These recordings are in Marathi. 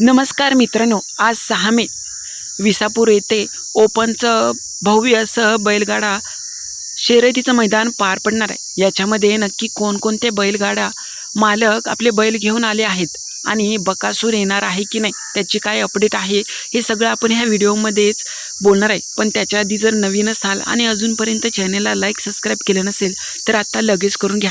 नमस्कार मित्रांनो आज सहा मे. विसापूर येथे ओपनचं भव्य असं बैलगाडा शर्यतीचं मैदान पार पडणार आहे. याच्यामध्ये नक्की कोणकोणते बैलगाडा मालक आपले बैल घेऊन आले आहेत आणि बकासूर येणार आहे की नाही त्याची काय अपडेट आहे हे सगळं आपण ह्या व्हिडिओमध्येच बोलणार आहे. पण त्याच्या आधी जर नवीन असाल आणि अजूनपर्यंत चॅनेलला लाईक सबस्क्राईब केलं नसेल तर आत्ता लगेच करून घ्या.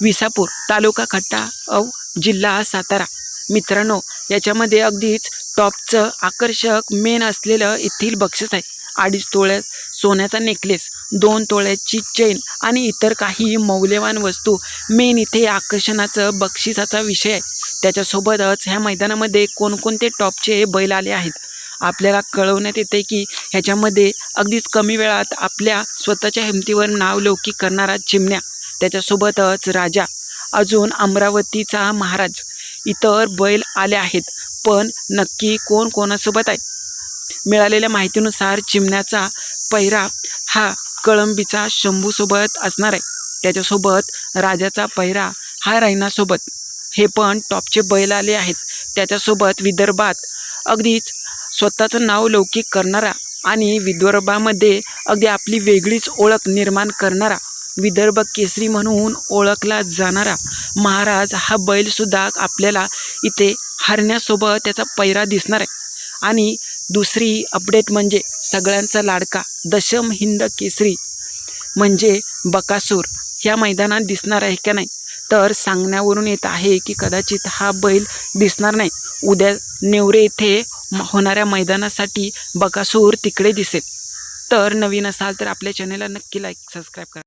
विसापूर तालुका खट्टा औ जिल्हा सातारा. मित्रांनो याच्यामध्ये अगदीच टॉपचं आकर्षक मेन असलेलं येथील बक्षीस आहे. अडीच तोळ्यात सोन्याचा नेकलेस दोन तोळ्याची चेन आणि इतर काही मौल्यवान वस्तू मेन इथे आकर्षणाचं बक्षिसाचा विषय आहे. त्याच्यासोबतच ह्या मैदानामध्ये कोणकोणते टॉपचे बैल आले आहेत? आपल्याला कळवण्यात येते की ह्याच्यामध्ये अगदीच कमी वेळात आपल्या स्वतःच्या हिमतीवर नाव लौकिक करणारा चिमण्या त्याच्यासोबतच राजा अजून अमरावतीचा महाराज. इतर बैल आले आहेत पण नक्की कोण कोणासोबत आहे? मिळालेल्या माहितीनुसार चिमण्याचा पैरा हा कळंबीचा शंभूसोबत असणार आहे. त्याच्यासोबत राजाचा पैरा हा रायनासोबत हे पण टॉपचे बैल आले आहेत. त्याच्यासोबत विदर्भात अगदीच स्वतःचं नाव लौकिक करणारा आणि विदर्भामध्ये अगदी आपली वेगळीच ओळख निर्माण करणारा विदर्भ केसरी म्हणून ओळखला जाणारा महाराज हा बैलसुद्धा आपल्याला इथे हरण्यासोबत त्याचा पैरा दिसणार आहे. आणि दुसरी अपडेट म्हणजे सगळ्यांचा लाडका दशम हिंद केसरी म्हणजे बकासूर ह्या मैदानात दिसणार आहे का नाही? तर सांगण्यावरून येत आहे की कदाचित हा बैल दिसणार नाही. उद्या नेवरे येथे होणाऱ्या मैदानासाठी बकासूर तिकडे दिसेल. तर नवीन असाल तर आपल्या चॅनलला नक्की लाईक सबस्क्राईब करा.